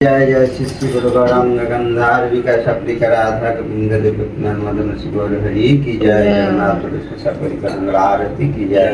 जय जय शिष्य गुरु गौरंग गंधार विकास अप्लिका राधा गोविंद नर्मदन शिवोर हरि की जय जगन्नाथ आरती की जय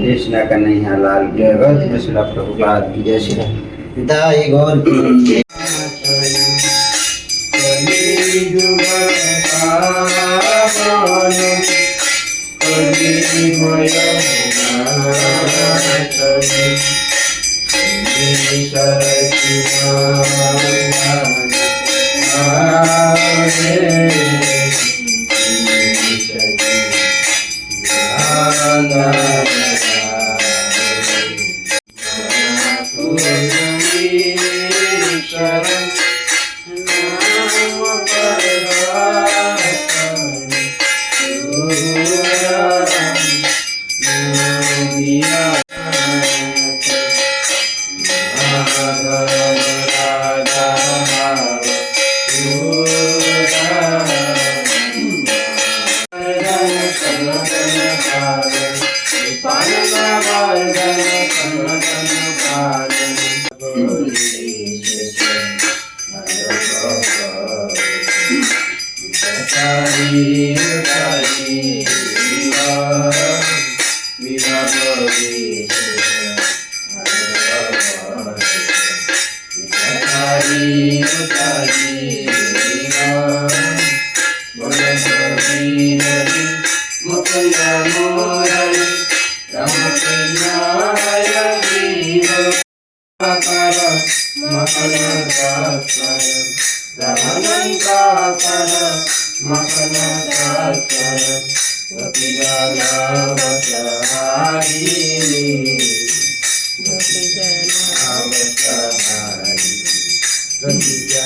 कृष्ण कन्हैया लाल की जय कृष्ण प्रभुपाद की जय श्री दाई गौर की Yeah.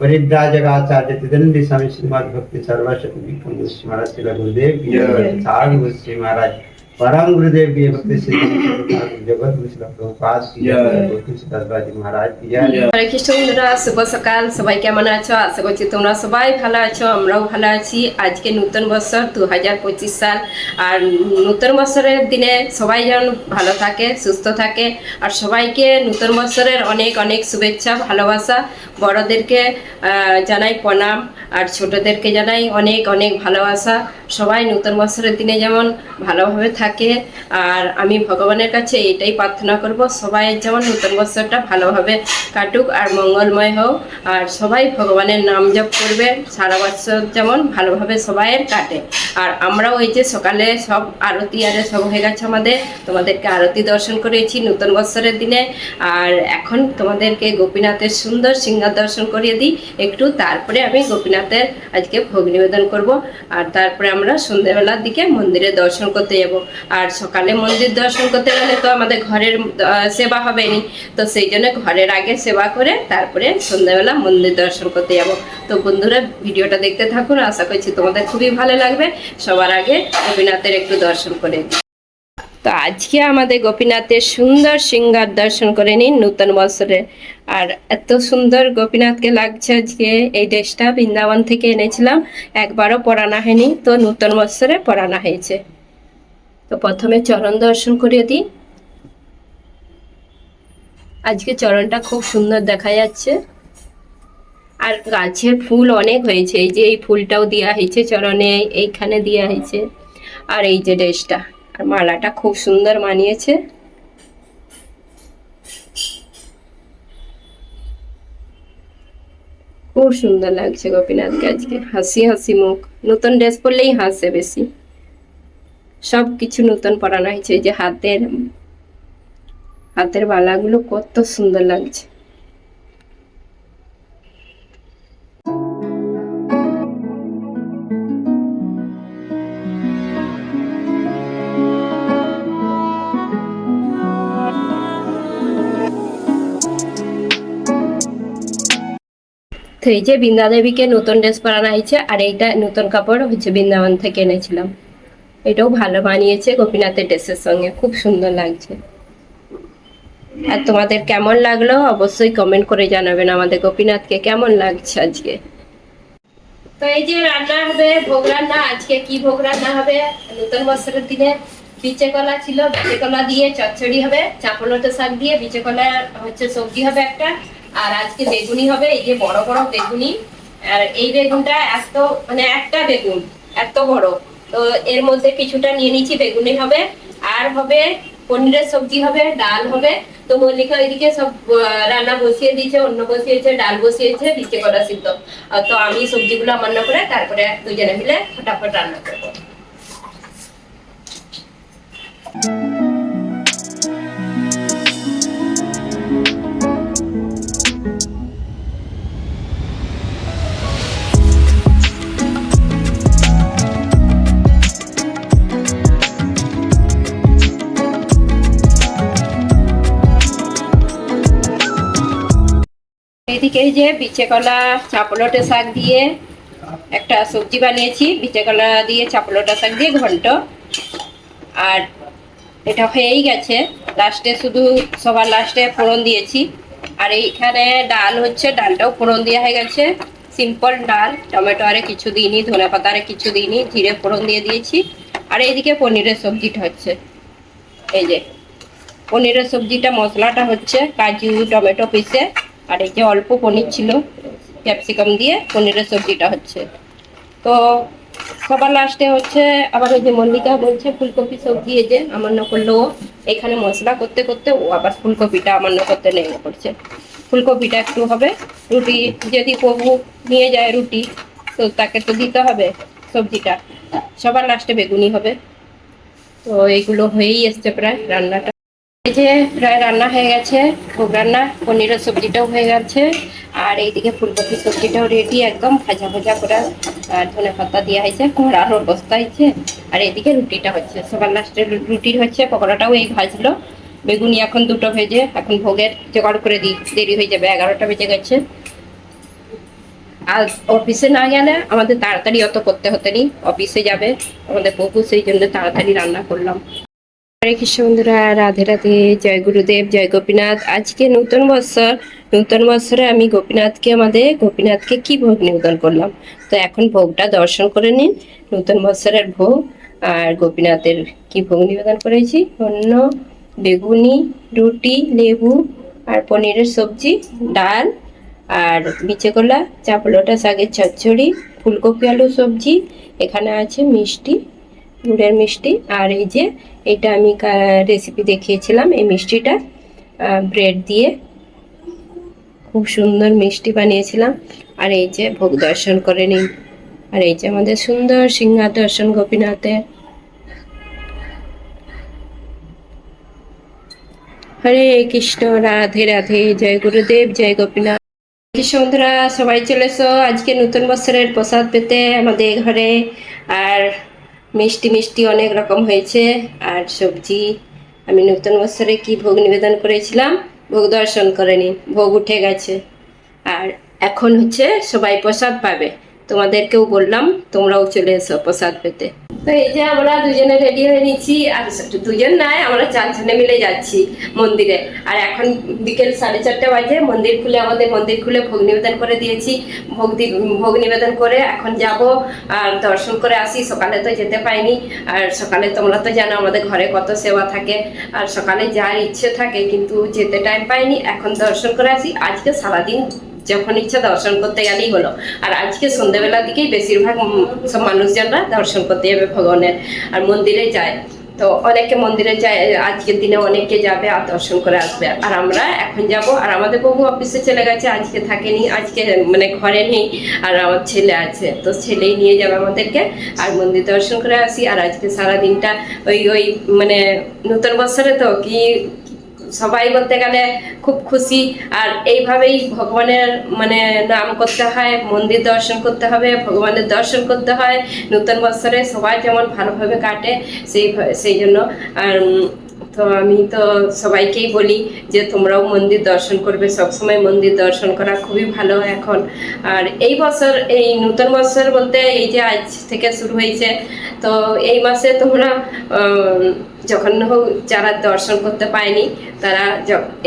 परिव्राजकाचार्य तिदंडी स्वामी श्रीमद भक्ती सर्वशक्ती महाराज श्री गुरुदेव की साधु श्री महाराज परम गुरुदेव की भक्ति सिद्धि जगत विश्व प्रभुपाद की जय गौतम सिद्धार्थजी महाराज की जय হরে কৃষ্ণ বন্ধুরা শুভ সকাল সবাই কেমন আছো আশা করছি তোমরা সবাই ভালো আছো আমরাও ভালো আছি আজকে নতুন বছর দু হাজার পঁচিশ সাল আর নতুন বছরের দিনে সবাই যেন ভালো থাকে সুস্থ থাকে আর সবাইকে নতুন বছরের অনেক অনেক শুভেচ্ছা ভালোবাসা বড়দেরকে আহ, জানাই প্রণাম আর ছোটদেরকে জানাই অনেক অনেক ভালোবাসা সবাই নতুন বছরের দিনে যেমন ভালোভাবে থাকে আর আমি ভগবানের কাছে এটাই প্রার্থনা করব, সবাই যেমন নতুন বছরটা ভালোভাবে কাটুক আর মঙ্গলময় হোক, আর সবাই ভগবানের নাম জপ করবে, সারা বছর যেমন ভালোভাবে সবাইয়ের কাটে। আর আমরাও এই যে সকালে সব আরতি, আরে সব হয়ে গেছে আমাদের, তোমাদেরকে আরতি দর্শন করেছি নতুন বছরের দিনে। আর এখন তোমাদেরকে গোপীনাথের সুন্দর সিংহার দর্শন করিয়ে দিই, একটু তারপরে আমি গোপীনাথের আজকে ভোগ নিবেদন করব। আর তারপরে আমরা সন্ধ্যেবেলার দিকে মন্দিরে দর্শন করতে যাব। আর সকালে মন্দির দর্শন করতে গেলে তো আমাদের ঘরের সেবা হবে নি তো সেই জন্য ঘরের আগে সেবা করে তারপরে সন্ধ্যাবেলা মন্দির দর্শন করতে যাব। তো বন্ধুরা, ভিডিওটা দেখতে থাকুন। আশা করছি তোমাদের খুবই ভালো লাগবে। সবার আগে গোপীনাথের একটু দর্শন করে তো আজকে আমাদের গোপীনাথের সুন্দর সিংহার দর্শন করে নিন নূতন বছরে। আর এত সুন্দর গোপীনাথকে লাগছে আজকে। এই ড্রেসটা বৃন্দাবন থেকে এনেছিলাম। একবারও পরানো হয়নি তো নূতন বছরে পরানো হয়েছে। তো প্রথমে চরণ দর্শন করিয়ে দিই। আজকে চরণটা খুব সুন্দর দেখা যাচ্ছে। আর গাছের ফুল অনেক হয়েছে, এই যে এই ফুলটাও দেওয়া হয়েছে চরণে, এইখানে দেওয়া হয়েছে, আর এই যে ড্রেসটা, আর মালাটা খুব সুন্দর মানিয়েছে। খুব সুন্দর লাগছে গোপীনাথকে আজকে, হাসি হাসি মুখ। নতুন ড্রেস পরলেই হাসে বেশি। সব কিছু নতুন পরানো হয়েছে। যে হাতের হাতের বালাগুলো কত সুন্দর লাগছে। তো এই যে বৃন্দা দেবীকে নতুন ড্রেস পরানো হয়েছে, আর এইটা নতুন কাপড় হচ্ছে বৃন্দাবন থেকে এনেছিলাম। এটাও ভালো বানিয়েছে গোপীনাথের ড্রেসের সঙ্গে। খুব সুন্দর লাগছে। আর তোমাদের কেমন লাগল? অবশ্যই কমেন্ট করে জানাবেন আমাদের গোপীনাথকে। কেমন লাগছে আজকে? তো এই যে রান্না হবে, ভোগ রান্না, আজকে কি ভোগ রান্না হবে? নতুন বছরের দিনে বিচে কলা ছিল, বিচে কলা দিয়ে চচ্চড়ি হবে চাপলোটা শাক দিয়ে বিচে কলা হচ্ছে সবজি হবে একটা, আর আজকে বেগুনি হবে, এই যে বড় বড় বেগুনি। আর এই বেগুনটা এত মানে একটা বেগুন, এত বড়। তো এর মধ্যে কিছুটা নিয়ে নিচ্ছি, বেগুনি হবে, আর হবে পনিরের সবজি হবে, ডাল হবে। তো মল্লিকা ওইদিকে সব রান্না বসিয়ে দিয়েছে অন্য বসিয়েছে, ডাল বসিয়েছে দিচ্ছে করা সিদ্ধ। তো আমি সবজিগুলো রান্না করে তারপরে দুজনে মিলে ফটাফট রান্না করব। এদিকে এই যে বিচে কলা, চাপলটে শাক দিয়ে একটা সবজি বানিয়েছি। বিচে কলা দিয়ে চাপলটা শাক দিয়ে ঘন্ট। আর এটা হয়েই গেছে। লাস্টে শুধু সবার লাস্টে ফোড়ন দিয়েছি। আর এইখানে ডাল হচ্ছে, ডালটাও ফোড়ন দেওয়া হয়ে গেছে। সিম্পল ডাল, টমেটো আরে কিছু দিইনি, ধনে পাতা আরে কিছু দিইনি, জিরে ফোড়ন দিয়ে দিয়েছি। আর এইদিকে পনিরের সবজিটা হচ্ছে। এই যে, পনিরের সবজিটা, মশলাটা হচ্ছে কাজু, টমেটো পিসে। আর এই যে অল্প পনির ছিল, ক্যাপসিকাম দিয়ে পনিরের সবজিটা হচ্ছে। তো সবার লাস্টে হচ্ছে আবার ওই যে মল্লিকা বলছে, ফুলকপি সবজি এই যে আমান্য করল। এখানে মশলা করতে করতে ও আবার ফুলকপিটা আমান্য করতে নেমে পড়ছে। ফুলকপিটা একটু হবে, রুটি যদি প্রভু নিয়ে যায় রুটি, তো তাকে তো দিতে হবে সবজিটা। সবার লাস্টে বেগুনি হবে। তো এইগুলো হয়েই এসছে প্রায় রান্নাটা। এই যে প্রায় রান্না হয়ে গেছে, খুব রান্না, পনিরের সবজিটাও হয়ে গেছে, আর এইদিকে ফুলকপি সবজিটাও রেডি একদম ভাজা ভাজা করে, আর ধনে পাতা দেওয়া হয়েছে কড়ার অবস্থা হয়েছে, আর এইদিকে রুটিটা হচ্ছে, সবার লাস্টে রুটি হচ্ছে, পকোড়াটাও এই ভাজলো, বেগুনি এখন দুটো ভেজে, এখন ভোগের জোগাড় করে দিই দেরি হয়ে যাবে, এগারোটা বেজে গেছে। আর অফিসে না গেলে আমাদের তাড়াতাড়ি অত করতে হতে নি অফিসে যাবে, আমাদের বহু সেই জন্য তাড়াতাড়ি রান্না করলাম। হরে কৃষ্ণ বন্ধুরা, রাধে রাধে, জয় গুরুদেব, জয় গোপীনাথ। আজকে নতুন বৎসর নতুন বৎসরে আমি গোপীনাথকে, আমাদের গোপীনাথকে কি ভোগ নিবেদন করলাম? তো এখন ভোগটা দর্শন করে নিন, নতুন বৎসরের ভোগ। আর গোপীনাথের কি ভোগ নিবেদন করেছি? অন্য বেগুনি, রুটি, লেবু, আর পনিরের সবজি, ডাল, আর বিচে কলা চাপলোটা শাকের চচ্চড়ি, ফুলকপি, আলু, সবজি। এখানে আছে মিষ্টি। গুড়ের মিষ্টি। আর এই যে, এটা আমি রেসিপি দেখিয়েছিলাম, এই মিষ্টিটা ব্রেড দিয়ে। খুব সুন্দর মিষ্টি বানিয়েছিলাম। আর এই যে, ভোগ দর্শন করে নিন। আর এই যে, আমাদের সুন্দর সিংহার দর্শন গোপীনাথের। হরে কৃষ্ণ, রাধে রাধে, জয় গুরুদেব, জয় গোপীনাথ। বন্ধুরা সবাই চলে এসো আজকে নতুন বছরের প্রসাদ পেতে আমাদের ঘরে। আর মিষ্টি মিষ্টি অনেক রকম হয়েছে। আর সবজি, আমি নতুন বছরে কি ভোগ নিবেদন করেছিলাম? ভোগ দর্শন করে নি ভোগ উঠে গেছে। আর এখন হচ্ছে সবাই প্রসাদ পাবে। তোমাদেরকেও বললাম, তোমরাও চলে এসো প্রসাদ পেতে। তো এই যে আমরা দুজনে রেডি হয়ে নিচ্ছি আর দুজন নাই, আমরা চারজনে মিলে যাচ্ছি মন্দিরে। আর এখন বিকেল সাড়ে চারটে বাজে, মন্দির খুলে আমাদের মন্দির খুলে ভোগ নিবেদন করে দিয়েছি। ভোগ ভোগ নিবেদন করে এখন যাব, আর দর্শন করে আসি। সকালে তো যেতে পাইনি, আর সকালে তোমরা তো জানো আমাদের ঘরে কত সেবা থাকে। আর সকালে যার ইচ্ছে থাকে, কিন্তু যেতে টাইম পাইনি, এখন দর্শন করে আসি। আজকে সারাদিন যখন ইচ্ছা দর্শন করতে গেলেই হলো। আর আজকে সন্ধ্যেবেলার দিকেই বেশিরভাগ সব মানুষজনরা দর্শন করতে যাবে ভগবানের, আর মন্দিরে যায়। তো অনেকে মন্দিরে যায়, আজকের দিনে অনেকে যাবে আর দর্শন করে আসবে। আর আমরা এখন যাব, আর আমাদের বাবু অফিসে চলে গেছে, আজকে থাকেনি, আজকে মানে ঘরে নেই, আর আমার ছেলে আছে। তো ছেলেই নিয়ে যাবে আমাদেরকে, আর মন্দির দর্শন করে আসি। আর আজকে সারা দিনটা ওই ওই মানে নতুন বছরে তো কি সবাই বলতে গেলে খুব খুশি। আর এইভাবেই ভগবানের মানে নাম করতে হয়, মন্দির দর্শন করতে হবে, ভগবানের দর্শন করতে হয়। নতুন বছরে সবাই যেমন ভালোভাবে কাটে, সেই সেই জন্য। আর তো আমি তো সবাইকেই বলি যে তোমরাও মন্দির দর্শন করবে। সবসময় মন্দির দর্শন করা খুবই ভালো এখন। আর এই বছর, এই নতুন বছর বলতে এই যে আজ থেকে শুরু হয়েছে, তো এই মাসে তোমরা যখন হোক যারা দর্শন করতে পায়নি তারা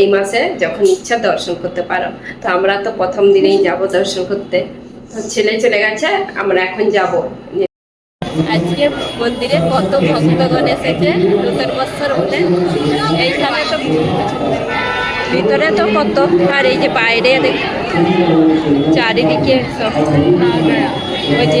এই মাসে যখন ইচ্ছা দর্শন করতে পারো। তো আমরা তো প্রথম দিনেই যাব দর্শন করতে। তো ছেলে চলে গেছে, আমরা এখন যাব। আজকে মন্দিরে কত ভক্তগণ এসেছে, নতুন বছর বলে এইখানে তো ভিতরে তো কত, আর এই যে বাইরে চারিদিকে সব ওই যে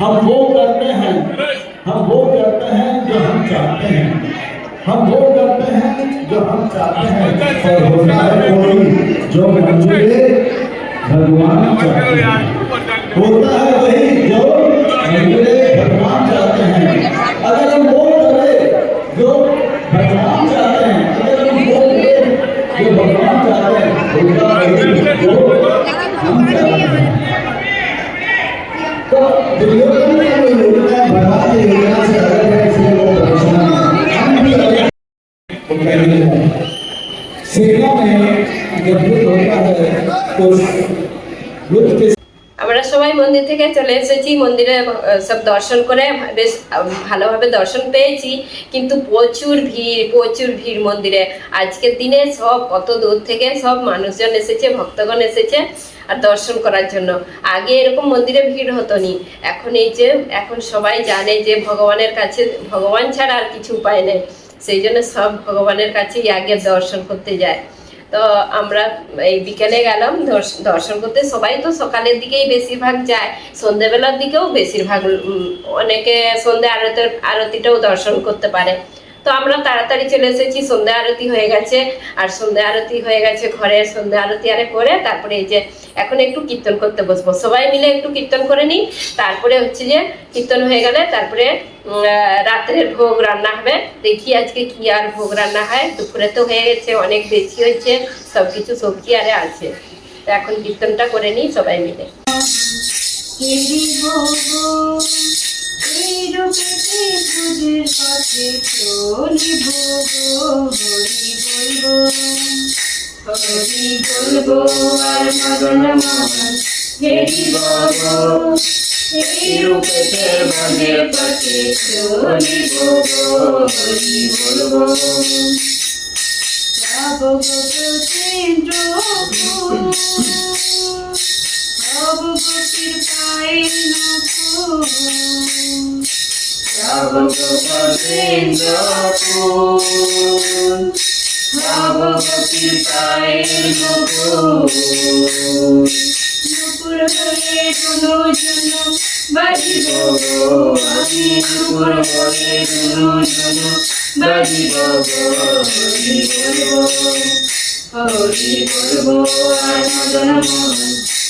हम वो करते हैं, हम वो करते हैं जो हम चाहते हैं। हम वो करते हैं जो हम चाहते हैं। और होता है कोई जो मंजूरे भगवान होता है वही থেকে চলে এসেছি, মন্দিরে সব দর্শন করে বেশ ভালোভাবে দর্শন পেয়েছি। কিন্তু প্রচুর ভিড় প্রচুর ভিড় মন্দিরে। আজকের দিনে সব কত দূর থেকে সব মানুষজন এসেছে, ভক্তগণ এসেছে আর দর্শন করার জন্য। আগে এরকম মন্দিরে ভিড় হতো নি এখন এই যে, এখন সবাই জানে যে ভগবানের কাছে, ভগবান ছাড়া আর কিছু উপায় নেই। সেই জন্য সব ভগবানের কাছেই আগে দর্শন করতে যায়। তো আমরা এই বিকেলে গেলাম, দর্শ- দর্শন করতে। সবাই তো সকালের দিকেই বেশিরভাগ যায়। সন্ধ্যেবেলার দিকেও বেশিরভাগ অনেকে সন্ধ্যে আরতের, আরতিটাও দর্শন করতে পারে। তো আমরা তাড়াতাড়ি চলে এসেছি, সন্ধ্যা আরতি হয়ে গেছে। আর সন্ধ্যা আরতি হয়ে গেছে ঘরে সন্ধ্যা আরতি আরে করে, তারপরে এই যে এখন একটু কীর্তন করতে বসবো। সবাই মিলে একটু কীর্তন করে নিই, তারপরে হচ্ছে যে কীর্তন হয়ে গেলে তারপরে রাত্রের ভোগ রান্না হবে। দেখি আজকে কি আর ভোগ রান্না হয়। দুপুরে তো হয়ে গেছে, অনেক বেশি হয়েছে সব কিছু সবজি আরে আছে। তো এখন কীর্তনটা করে নিই সবাই মিলে। এই রূপেতে তোদের পথে চলিব হরি বলব হরি বলব আর মদন মোহন হেরি এই রূপেতে মনের পথে চলিব হরি বলব যাব গো প্রচণ্ড ভগবতীর পায়ের নাথ ভগবতীর পায়ের নুপুর হয়ে দুনো জন বাজিব আমি নুপুর হয়ে দুনো জন বাজিব হরি বলব হরি বলব আর মদন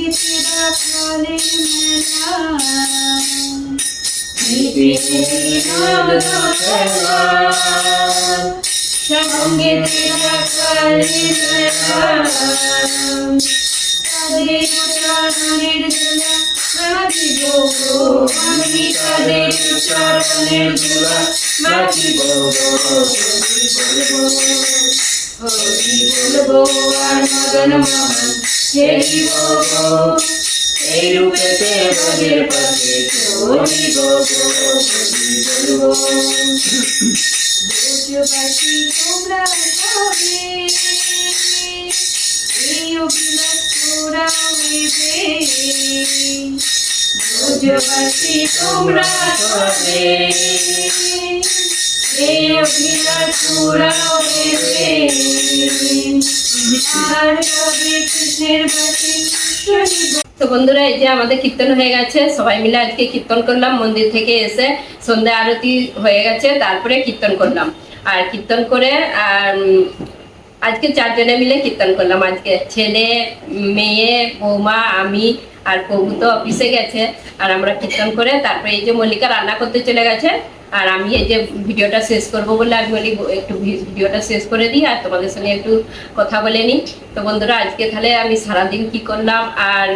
বিনোদ খেলা সঙ্গীতেরা মেলা তাদের চরণের ধুলা নাচিব আমি তাদের চরণের ধুলা নাচিব বলব বলব আর মদন মোহন এই রূপেতে ব্রজের পথে বলব ব্রজবাসী তোমরা সবে এই অভিলাষ তোরা হইবে ব্রজবাসী তোমরা সবে তো বন্ধুরা, এই যে আমাদের কীর্তন হয়ে গেছে, সবাই মিলে আজকে কীর্তন করলাম, মন্দির থেকে এসে সন্ধ্যা আরতি হয়ে গেছে, তারপরে কীর্তন করলাম। আর কীর্তন করে, আর আজকে চারজনে মিলে কীর্তন করলাম। আজকে ছেলে, মেয়ে, বৌমা, আমি আর প্রভু তো অফিসে গেছে। আর আমরা কীর্তন করে, তারপরে এই যে মল্লিকা রান্না করতে চলে গেছে আর আমি এই যে ভিডিওটা শেষ করব বলে আমি বলি, একটু ভিডিওটা শেষ করে দিই আর তোমাদের সঙ্গে একটু কথা বলে নিই। তো বন্ধুরা, আজকে তাহলে আমি সারাদিন কি করলাম আর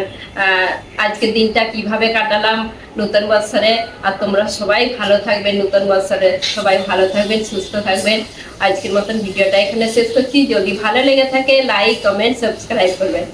আজকের দিনটা কীভাবে কাটালাম নতুন বৎসরে আর তোমরা সবাই ভালো থাকবেন নতুন বৎসরে সবাই ভালো থাকবেন, সুস্থ থাকবেন। আজকের মতন ভিডিওটা এখানে শেষ করছি। যদি ভালো লেগে থাকে লাইক কমেন্ট সাবস্ক্রাইব করবেন।